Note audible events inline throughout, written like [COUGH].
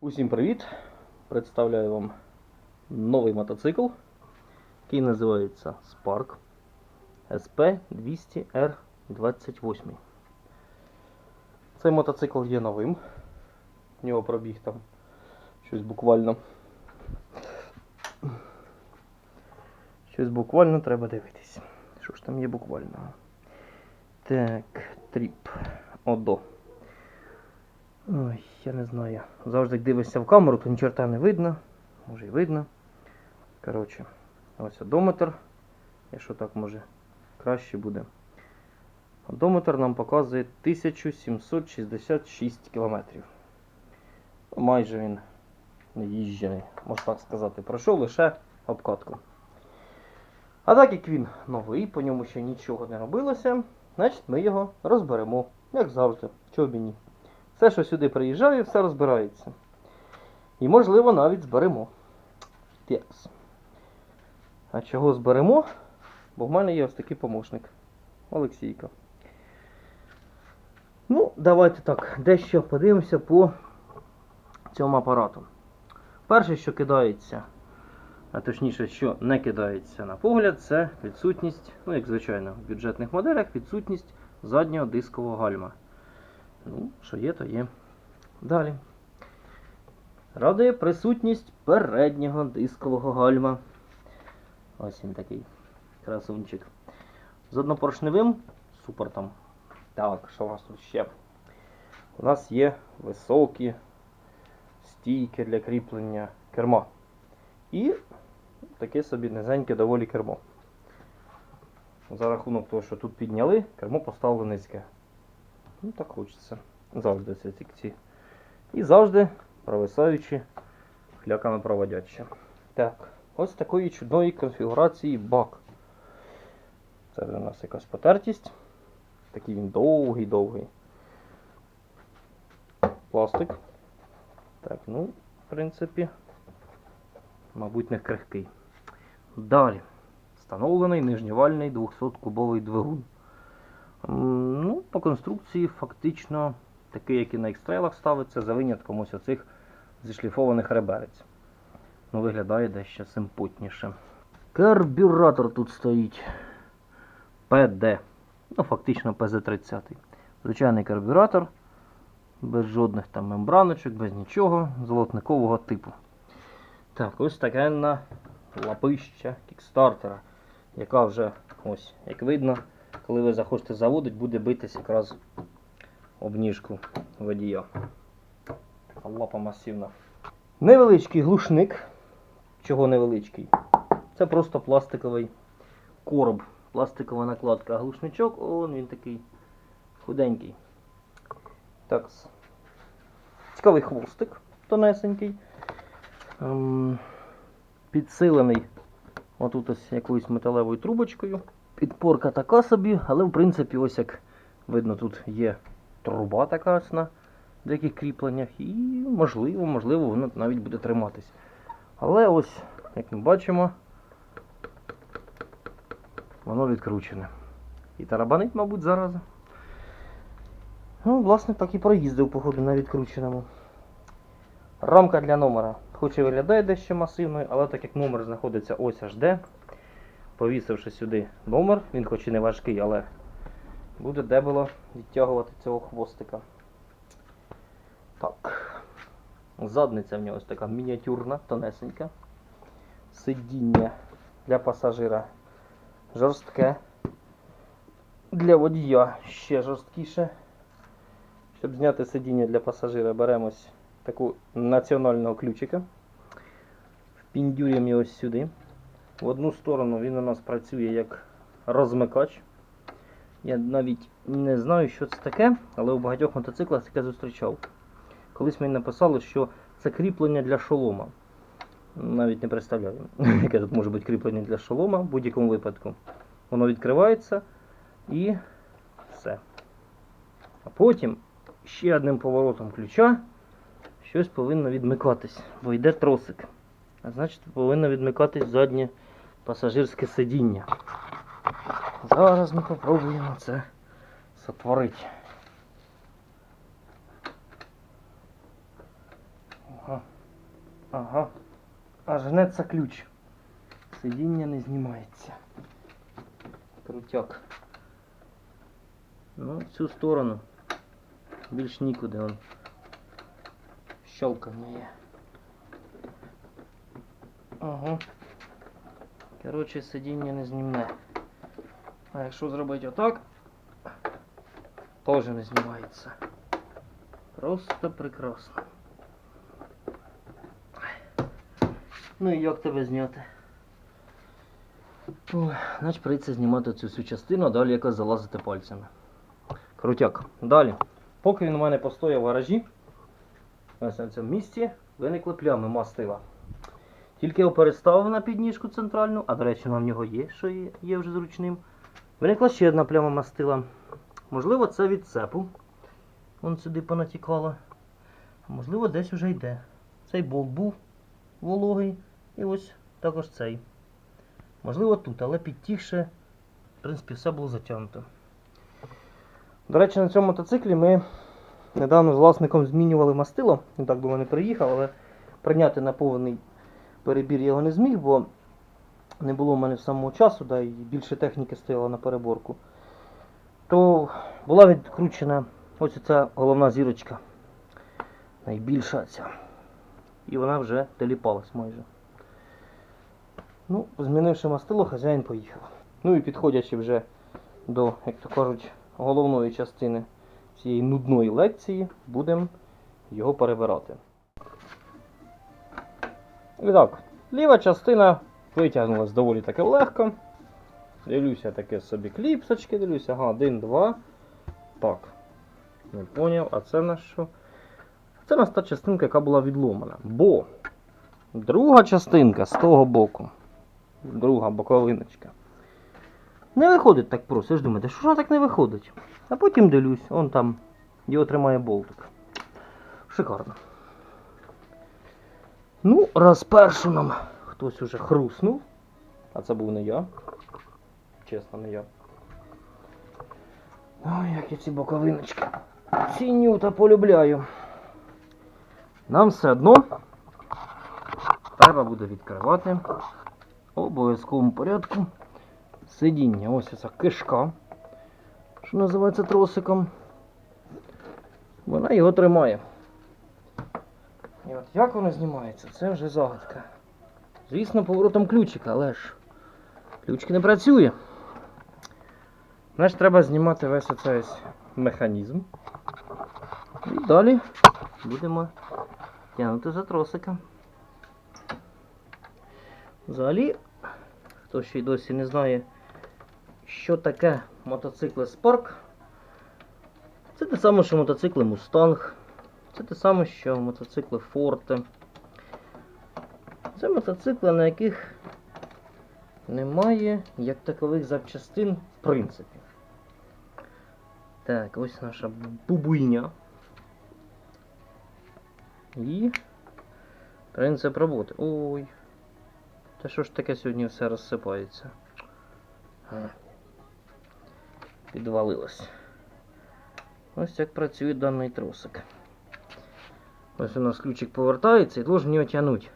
Усім привіт! Представляю вам новий мотоцикл, який називається Spark SP200R28. Цей мотоцикл є новим. В нього пробіг там щось буквально. Щось буквально треба дивитись. Що ж там є буквально? Так, тріп. Одо. Ой, я не знаю. Завжди дивишся в камеру, то ні чорта не видно. Може і видно. Коротше, ось одометр. Якщо так може краще буде. Одометр нам показує 1766 кілометрів. Майже він не їжджений, можна так сказати. Пройшов лише обкатку. А так як він новий, по ньому ще нічого не робилося, значить ми його розберемо, як завжди, чого б ні. Все, що сюди приїжджає, все розбирається. І, можливо, навіть зберемо. Текс. А чого зберемо? Бо в мене є ось такий помощник. Олексійка. Ну, давайте так, дещо подивимося по цьому апарату. Перше, що кидається, а точніше, що не кидається на погляд, це відсутність, ну, як звичайно, в бюджетних моделях, відсутність заднього дискового гальма. Ну, що є, то є. Далі. Радує присутність переднього дискового гальма. Ось він такий красунчик. З однопоршневим супер там. Так, що у нас тут ще? У нас є високі стійки для кріплення керма. І таке собі низеньке доволі кермо. За рахунок того, що тут підняли, кермо поставили низьке. Ну так хочеться. Завжди це ці. І завжди провисаючи хляками проводячи. Так, ось такої чудної конфігурації бак. Це вже у нас якась потертість. Такий він довгий-довгий. Пластик. Так, ну, в принципі, мабуть, не крихкий. Далі. Встановлений нижньовальний 200-кубовий двигун. Ну, по конструкції фактично такий, як і на екстрелах ставиться, за винятком ось оцих зішліфованих реберець. Ну, виглядає дещо симпотніше. Карбюратор тут стоїть. ПД. Ну, фактично ПЗ-30. Звичайний карбюратор. Без жодних там мембраночок, без нічого, золотникового типу. Так, ось такенна лапища кікстартера, яка вже, ось, як видно, коли ви захочете заводити, буде битись якраз об ніжку водія. Лапа масивна. Невеличкий глушник. Чого невеличкий? Це просто пластиковий короб, пластикова накладка. А глушничок, он він такий худенький. Так. Цікавий хвостик тонесенький. Ем, підсилений отут ось якоюсь металевою трубочкою. Підпорка така собі, але в принципі, ось як видно, тут є труба така на деяких кріпленнях, і можливо, можливо, воно навіть буде триматись. Але ось, як ми бачимо, воно відкручене. І тарабанить, мабуть, зараз. Ну, власне, так і проїздив, походу, на відкрученому. Рамка для номера. Хоч і виглядає дещо масивною, але так як номер знаходиться ось аж де, повісивши сюди номер, він хоч і не важкий, але буде дебело відтягувати цього хвостика. Так. Задниця в нього ось така мініатюрна, тонесенька. Сидіння для пасажира жорстке. Для водія ще жорсткіше. Щоб зняти сидіння для пасажира, беремо ось таку національного ключика. Впіндюємо його сюди. В одну сторону він у нас працює як розмикач. Я навіть не знаю, що це таке, але у багатьох мотоциклах таке зустрічав. Колись мені написали, що це кріплення для шолома. Навіть не представляю, [LAUGHS] яке тут може бути кріплення для шолома в будь-якому випадку. Воно відкривається і все. А потім ще одним поворотом ключа щось повинно відмикатись, бо йде тросик. А значить повинно відмикатись заднє пасажирське сидіння. Зараз ми попробуємо це сотворити. Ага. Аж гнеться ключ. Сидіння не знімається. Крутяк. Ну, цю сторону. Більш нікуди он. Щелка не є. Ага. Коротше, сидіння не знімне. А якщо зробити отак, теж не знімається. Просто прекрасно. Ну і як тебе зняти? Значить прийдеться знімати цю всю частину, а далі якось залазити пальцями. Крутяк. Далі. Поки він у мене постояв в гаражі, ось на цьому місці виникли плями мастила. Тільки його переставив на підніжку центральну, а до речі, вона в нього є, що є, є вже зручним. Виникла ще одна пляма мастила. Можливо, це від цепу. Вон сюди понатікало. Можливо, десь вже йде. Цей болт був вологий. І ось також цей. Можливо, тут, але підтігше, в принципі, все було затягнуто. До речі, на цьому мотоциклі ми недавно з власником змінювали мастило. Він так до мене приїхав, але прийняти на повний перебір я його не зміг, бо не було в мене самого часу, да, і більше техніки стояло на переборку. То була відкручена ось ця головна зірочка. Найбільша ця. І вона вже теліпалась майже. Ну, змінивши мастило, хазяїн поїхав. Ну і підходячи вже до, як то кажуть, головної частини цієї нудної лекції, будемо його перебирати. І так, ліва частина витягнулась доволі таки легко. Дивлюся таке собі кліпсочки, дивлюся, ага, один, два. Так. Не поняв, а це на що? Це на та частинка, яка була відломана. Бо друга частинка з того боку, друга боковиночка, не виходить так просто. Ж думаю, що ж так не виходить? А потім дивлюсь, он там його тримає болтик. Шикарно. Ну, раз першу нам хтось уже хруснув, а це був не я. Чесно, не я. Ой, як я ці боковиночки ціню та полюбляю. Нам все одно треба буде відкривати в обов'язковому порядку сидіння. Ось ця кишка, що називається тросиком. Вона його тримає. І от як воно знімається, це вже загадка. Звісно, поворотом ключика, але ж ключик не працює. Значить, треба знімати весь оцей механізм. І далі будемо тягнути за тросика. Взагалі, хто ще й досі не знає, що таке мотоцикли Spark, це те саме, що мотоцикли Mustang, це те саме, що мотоцикли Forte. Це мотоцикли, на яких немає як такових запчастин в принципі. Так, ось наша бубуйня. І принцип роботи. Ой. Та що ж таке сьогодні все розсипається? Підвалилось. Ось як працює даний тросик. Ось у нас ключик повертається і должен його тягнути.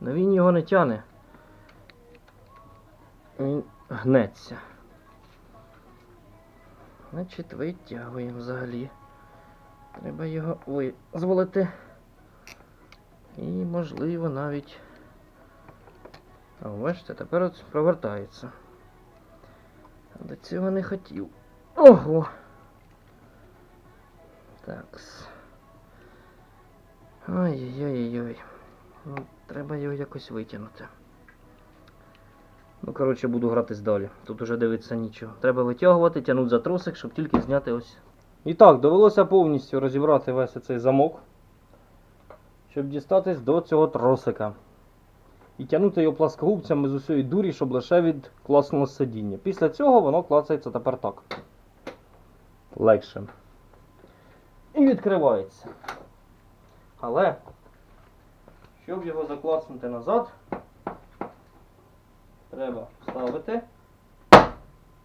Но він його не тягне. Він гнеться. Значить, витягуємо взагалі. Треба його визволити. І, можливо, навіть. О, бачите, тепер от провертається. До цього не хотів. Ого! Такс. Ой-ой-ой-ой. Ну, треба його якось витягнути. Ну, коротше, буду гратись далі. Тут уже дивитися нічого. Треба витягувати, тягнути за тросик, щоб тільки зняти ось. І так, довелося повністю розібрати весь цей замок, щоб дістатись до цього тросика. І тягнути його пласкогубцями з усієї дурі, щоб лише від класного сидіння. Після цього воно клацається тепер так. Легше. І відкривається. Але, щоб його заклацнути назад, треба вставити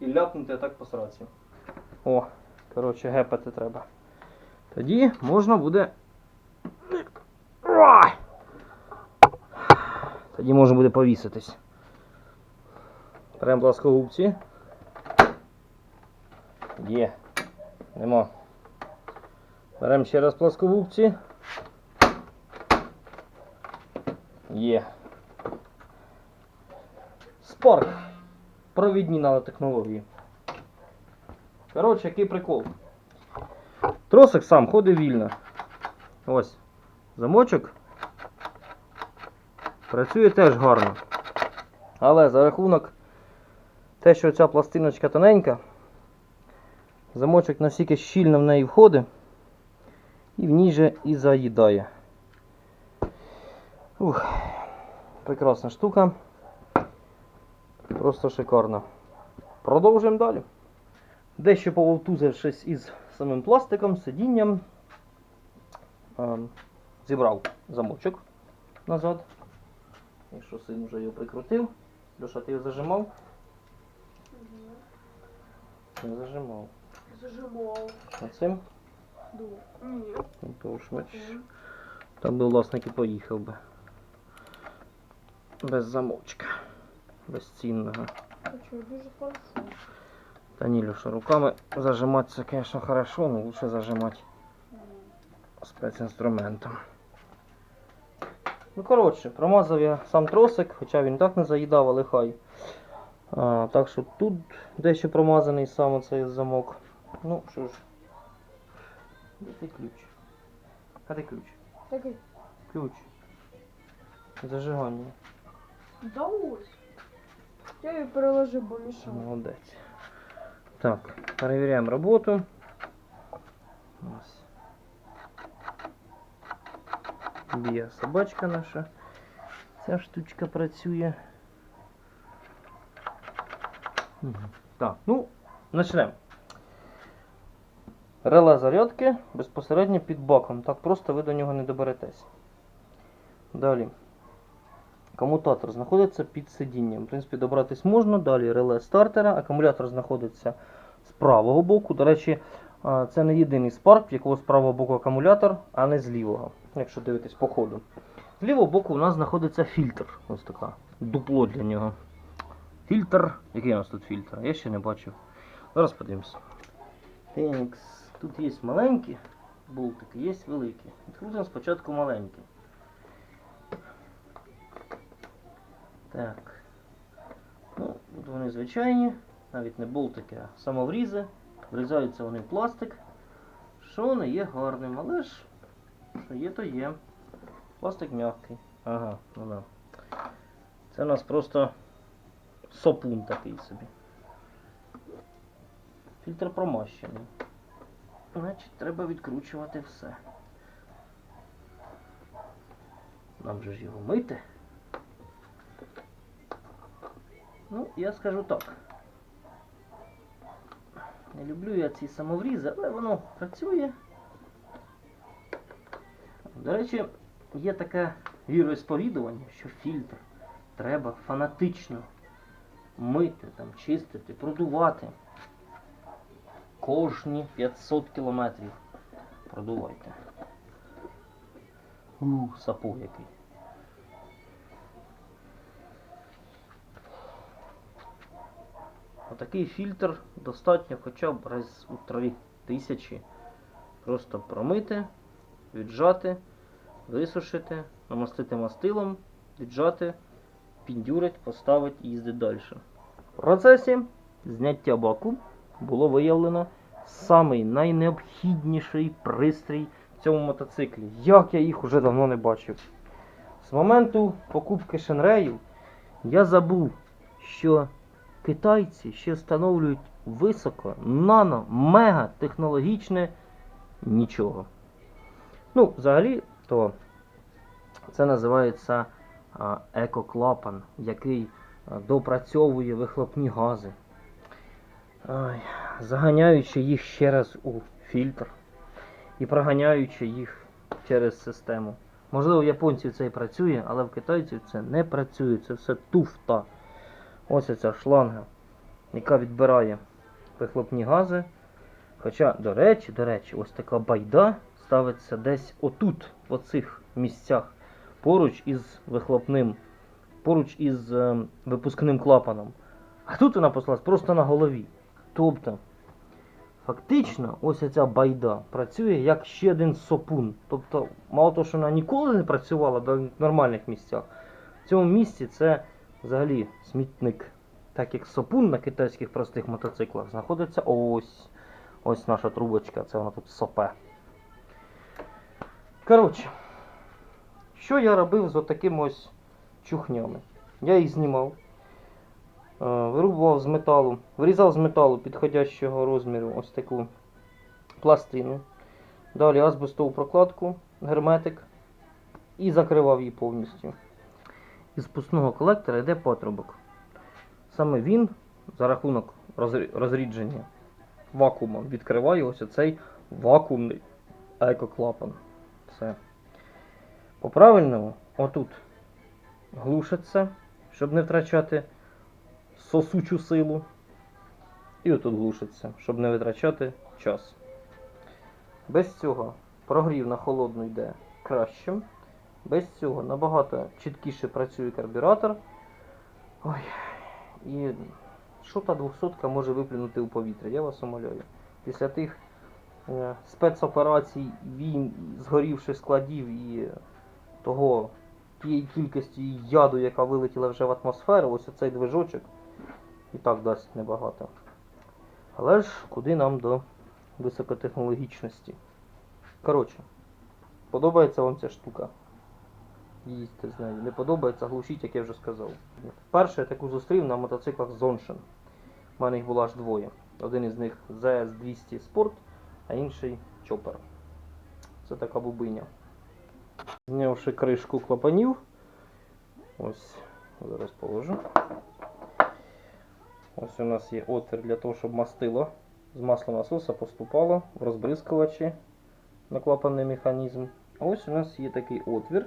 і ляпнути так по сраці. О, коротше, гепати треба. Тоді можна буде. Тоді можна буде повіситись. Беремо пласкогубці. Є. Нема. Беремо ще раз пласкогубці. Є. Спарк. Провідні нанотехнології. Коротше, який прикол. Тросик сам ходить вільно. Ось. Замочок. Працює теж гарно. Але за рахунок те, що ця пластиночка тоненька, замочок настільки щільно в неї входить і в ній же і заїдає. Ух, прекрасна штука. Просто шикарно. Продовжуємо далі. Дещо пововтузившись із самим пластиком, сидінням, ем, зібрав замочок назад. Якщо син вже його прикрутив, Льоша, ти його зажимав? Не зажимав. Зажимав. Оцим? Да. Ні. Ну. Там би власник і поїхав би. Без замочка. Безцінного. Та ні, Леша, руками зажиматися, конечно, хорошо, але лучше зажимати спецінструментом. Ну, коротше, промазав я сам тросик, хоча він так не заїдав, але хай. А, так що тут дещо промазаний саме цей замок. Ну, що ж. Де ти ключ? А де ключ? Ключ. Зажигання. Да ось. Я її переложив, бо мішав. Молодець. Так, перевіряємо роботу. Ось. Собачка наша. Ця штучка працює. Мгм. Так, ну, почнемо. Реле зарядки безпосередньо під баком. Так просто ви до нього не доберетесь. Далі. Комутатор знаходиться під сидінням. В принципі, добратись можна. Далі реле стартера. Акумулятор знаходиться з правого боку. До речі, це не єдиний спарк, в якого з правого боку акумулятор, а не з лівого, якщо дивитись по ходу. З лівого боку у нас знаходиться фільтр. Ось така. Дупло для нього. Фільтр. Який у нас тут фільтр? Я ще не бачив. Зараз подивимось. Текс. Тут є маленькі болтики, є великі. Відкрутимо спочатку маленькі. Так. Ну, от вони звичайні, навіть не болтики, а самоврізи. Врізаються вони в пластик. Що не є гарним, але ж що є, то є. Пластик м'який. Ага, ну да. Це у нас просто сопун такий собі. Фільтр промащений. Значить, треба відкручувати все. Нам же ж його мити. Ну, я скажу так. Не люблю я ці самоврізи, але воно працює. До речі, є таке віросповідування, що фільтр треба фанатично мити, там, чистити, продувати. Кожні 500 кілометрів продувайте. Ух, сапог який. Отакий фільтр достатньо хоча б раз у три тисячі. Просто промити, віджати, висушити, намастити мастилом, віджати, піндюрить, поставити і їздити далі. В процесі зняття баку було виявлено самий найнеобхідніший пристрій в цьому мотоциклі. Як я їх уже давно не бачив. З моменту покупки Шенреїв я забув, що китайці ще встановлюють високо, нано, мега технологічне нічого. Ну, взагалі, то це називається екоклапан, який допрацьовує вихлопні гази. Заганяючи їх ще раз у фільтр і проганяючи їх через систему. Можливо, в японців це і працює, але в китайців це не працює. Це все туфта. Ось ця шланга, яка відбирає вихлопні гази. Хоча, до речі, до речі, ось така байда ставиться десь отут, в оцих місцях, поруч із вихлопним поруч із е, випускним клапаном. А тут вона послалась просто на голові. Тобто, фактично, ось ця байда працює як ще один сопун. Тобто, мало того, що вона ніколи не працювала в нормальних місцях. В цьому місці це взагалі смітник. Так як сопун на китайських простих мотоциклах знаходиться ось. Ось наша трубочка, це вона тут сопе. Коротше, що я робив з отакими ось чухнями? Я їх знімав, е, вирубував з металу, вирізав з металу підходящого розміру ось таку пластину. Далі азбестову прокладку, герметик і закривав її повністю. Із пускного колектора йде патрубок. Саме він за рахунок розрідження вакуумом відкриває ось оцей вакуумний екоклапан. Все. По правильному, отут глушиться, щоб не втрачати сосучу силу. І отут глушиться, щоб не витрачати час. Без цього прогрів на холодну йде кращим. Без цього набагато чіткіше працює карбюратор. Ой. І що та 200 може виплюнути у повітря, я вас умоляю. Після тих е, спецоперацій, війн, згорівших складів і того тієї кількості яду, яка вилетіла вже в атмосферу, ось оцей движочок і так дасть небагато. Але ж куди нам до високотехнологічності? Коротше, подобається вам ця штука. Їздьте з нею. Не подобається, глушіть, як я вже сказав. Перше я таку зустрів на мотоциклах Zontion. У мене їх було аж двоє. Один із них ZS200 Sport, а інший Chopper. Це така бубиня. Знявши кришку клапанів. Ось, зараз положу. Ось у нас є отвір для того, щоб мастило з маслонасоса поступало в розбризкувачі на клапанний механізм. А ось у нас є такий отвір,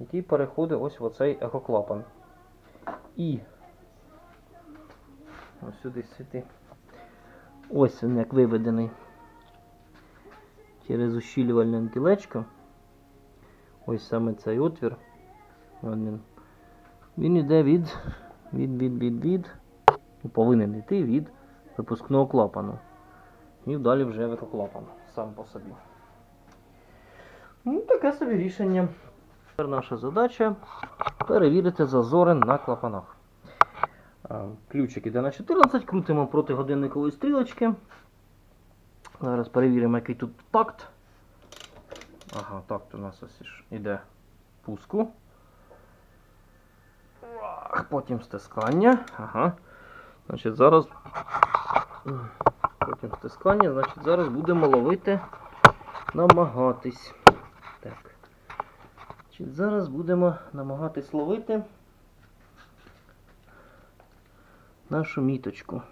який переходить ось в оцей екоклапан. І ось сюди світи. Ось він як виведений через ущілювальне кілечко. Ось саме цей отвір. Вон він. Він йде від, від, від, від, від. ну, Повинен йти від випускного клапану. І далі вже екоклапан сам по собі. Ну, таке собі рішення. Тепер наша задача перевірити зазори на клапанах. Ключик іде на 14, крутимо проти годинникової стрілочки. Зараз перевіримо, який тут такт. Ага, такт у нас ось іде пуску. Потім стискання. Ага. Значить, зараз. Потім стискання, значить, зараз будемо ловити, намагатись. Значить, зараз будемо намагатись ловити нашу міточку.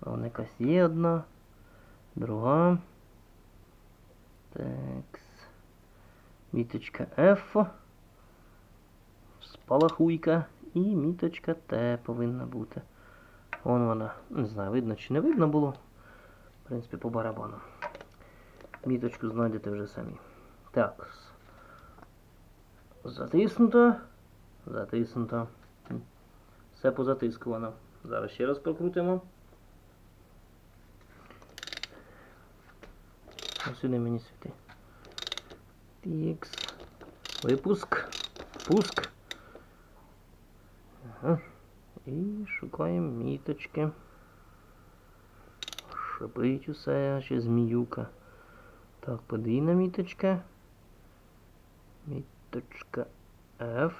А Вона якась є одна, друга. Так. Міточка F. Спалахуйка. І міточка Т повинна бути. Вон вона. Не знаю, видно чи не видно було. В принципі, по барабану. Міточку знайдете вже самі. Так. Затиснуто. Затиснуто. Все позатискувано. Зараз ще раз прокрутимо. Ось сюди мені світи. Тікс. Випуск. Пуск. Ага. І шукаємо міточки. Шипить усе, ще зміюка. Так, подвійна міточка. Міточка F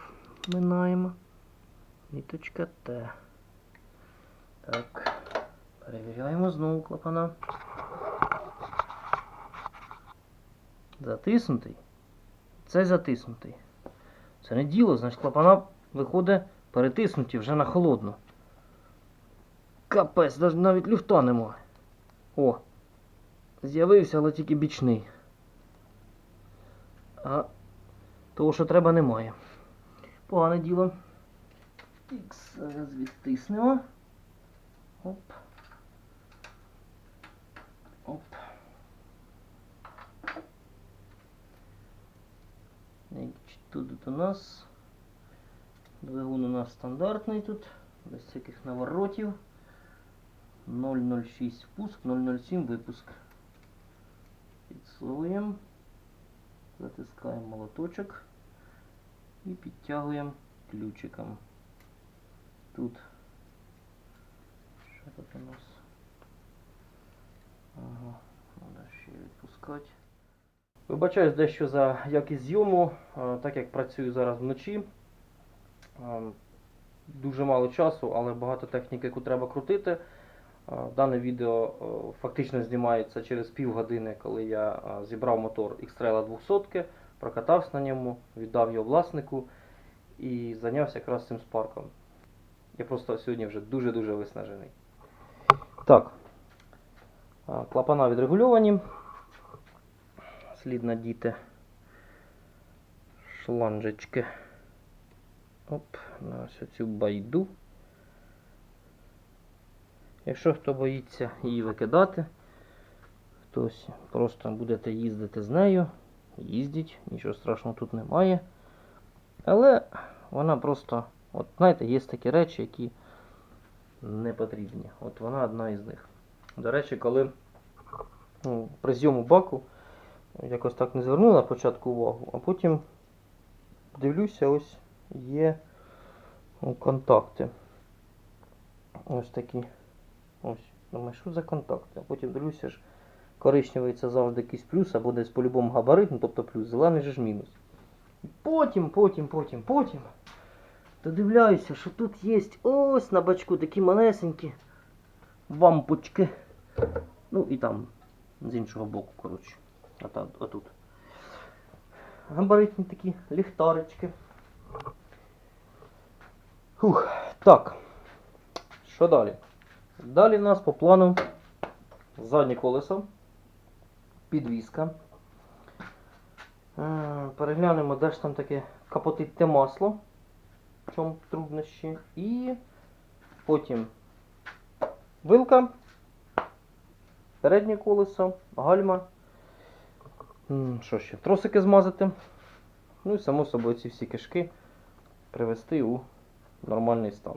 минаємо. Міточка Т. Так. Перевіряємо знову клапана. Затиснутий. Це затиснутий. Це не діло, значить клапана виходить перетиснуті вже на холодну. Капець, навіть люфта немає. О! З'явився, але тільки бічний. А того, що треба, немає. Погане діло. Ікс, зараз відтиснемо. Оп. Оп. Тут у нас Двигун у нас стандартний тут, без всяких наворотів. 006 впуск, 007 випуск. Підсовуємо, затискаємо молоточок і підтягуємо ключиком. Тут. Що тут у нас? Ага, треба ще відпускати. Вибачаюсь дещо за якість зйому, так як працюю зараз вночі. Дуже мало часу, але багато техніки, яку треба крутити. Е, Дане відео е, фактично знімається через півгодини, коли я е, зібрав мотор X-Trail 200, прокатався на ньому, віддав його власнику і зайнявся якраз цим спарком. Я просто сьогодні вже дуже-дуже виснажений. Так. Клапана відрегульовані. Слід надіти шланжечки. Оп, на ось цю байду. Якщо хто боїться її викидати, хтось просто будете їздити з нею, їздіть, нічого страшного тут немає. Але вона просто, от знаєте, є такі речі, які не потрібні. От вона одна із них. До речі, коли ну, при зйому баку якось так не звернув на початку увагу, а потім дивлюся, ось є ну, контакти. Ось такі. Ось. Думаю, що за контакти? А потім дивлюся ж, коричневий це завжди якийсь плюс, або десь по-любому габарит, ну тобто плюс, зелений же ж мінус. Потім, потім, потім, потім. Додивляюся, що тут є ось на бачку такі малесенькі вампочки. Ну і там з іншого боку, коротше. Ота- Отут. Габаритні такі ліхтарички. Фух, так. Що далі? Далі в нас по плану заднє колесо, підвіска. Е, Переглянемо, де ж там таке капотитте масло, в чому труднощі. І потім вилка, переднє колесо, гальма. Що ще? Тросики змазати. Ну і само собою ці всі кишки привести у нормальний стан.